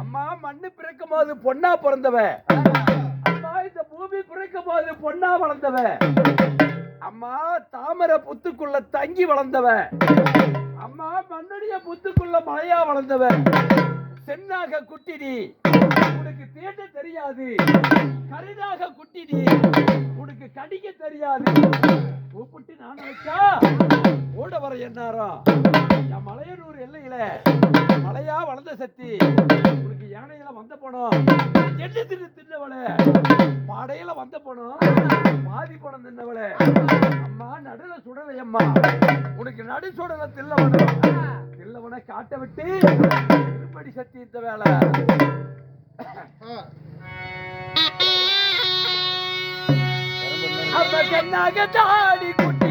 அம்மா மண்ணு பிறக்கும் போது பொண்ணா பிறந்தவ. அம்மா இந்த பூமி பிறக்கும் போது பொண்ணா வளர்ந்தவ. அம்மா தாமரை புத்துக்குள்ள தங்கி வளர்ந்தவ. அம்மா மண்ணுடைய புத்துக்குள்ள மழையா வளர்ந்தவ. சென்னாக குட்டிடி உனக்கு தீட்ட தெரியாது. கரிதாக குட்டிடி உனக்கு கடிக்க தெரியாது. கூப்பிட்டு நான் வச்சா ஓட வர என்னாரா? மலையா சக்தி. உனக்கு யானையில வந்த பணம். எட்டு தின்னு தின்னவளே. படையில வந்த பணம். பாதி பணம் தின்னவளே. அம்மா நடுல சுடலை அம்மா. உனக்கு நடு சுடல தில்லவன தில்லவனை காட்ட விட்டு திருப்படி சக்தி இந்த வேலை அப்ப கண்ணாக தாடி குட்டி